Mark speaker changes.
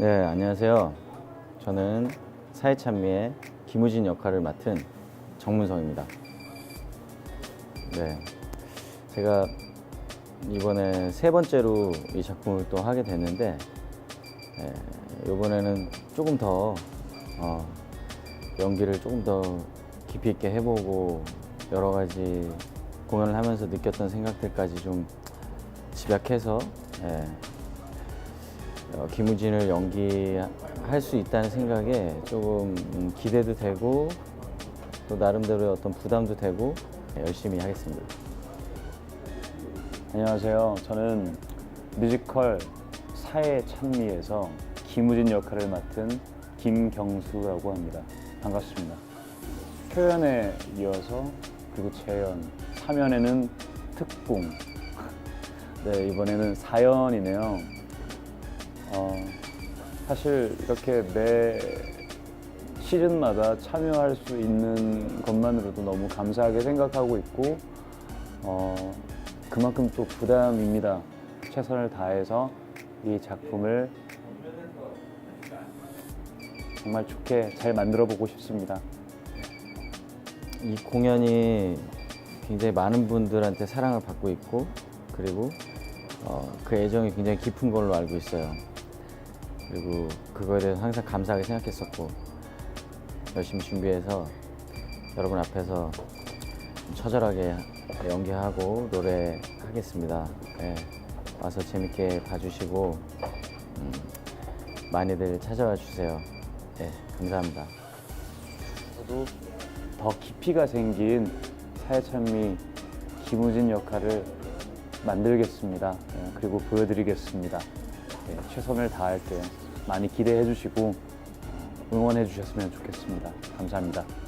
Speaker 1: 네, 안녕하세요. 저는 사회찬미의 김우진 역할을 맡은 정문성입니다. 네, 제가 이번에 세 번째로 이 작품을 또 하게 됐는데 네, 이번에는 조금 더 어, 연기를 조금 더 깊이 있게 해보고 여러 가지 공연을 하면서 느꼈던 생각들까지 좀 집약해서 예, 어, 김우진을 연기할 수 있다는 생각에 조금 음, 기대도 되고 또 나름대로의 어떤 부담도 되고 예, 열심히 하겠습니다.
Speaker 2: 안녕하세요. 저는 뮤지컬 사회 찬미에서 김우진 역할을 맡은 김경수라고 합니다. 반갑습니다. 표현에 이어서 그리고 재연, 사면에는 특공. 네, 이번에는 사연이네요. 어, 사실 이렇게 매 시즌마다 참여할 수 있는 것만으로도 너무 감사하게 생각하고 있고 어, 그만큼 또 부담입니다. 최선을 다해서 이 작품을 정말 좋게 잘 만들어 보고 싶습니다.
Speaker 1: 이 공연이 굉장히 많은 분들한테 사랑을 받고 있고 그리고 어, 그 애정이 굉장히 깊은 걸로 알고 있어요. 그리고 그거에 대해서 항상 감사하게 생각했었고 열심히 준비해서 여러분 앞에서 처절하게 연기하고 노래하겠습니다. 예, 와서 재밌게 봐주시고 음, 많이들 찾아와 주세요. 예, 감사합니다.
Speaker 2: 저도 더 깊이가 생긴 사회찬미 김우진 역할을 만들겠습니다. 예, 그리고 보여드리겠습니다. 예, 최선을 다할게요. 많이 기대해 주시고 어, 응원해 주셨으면 좋겠습니다. 감사합니다.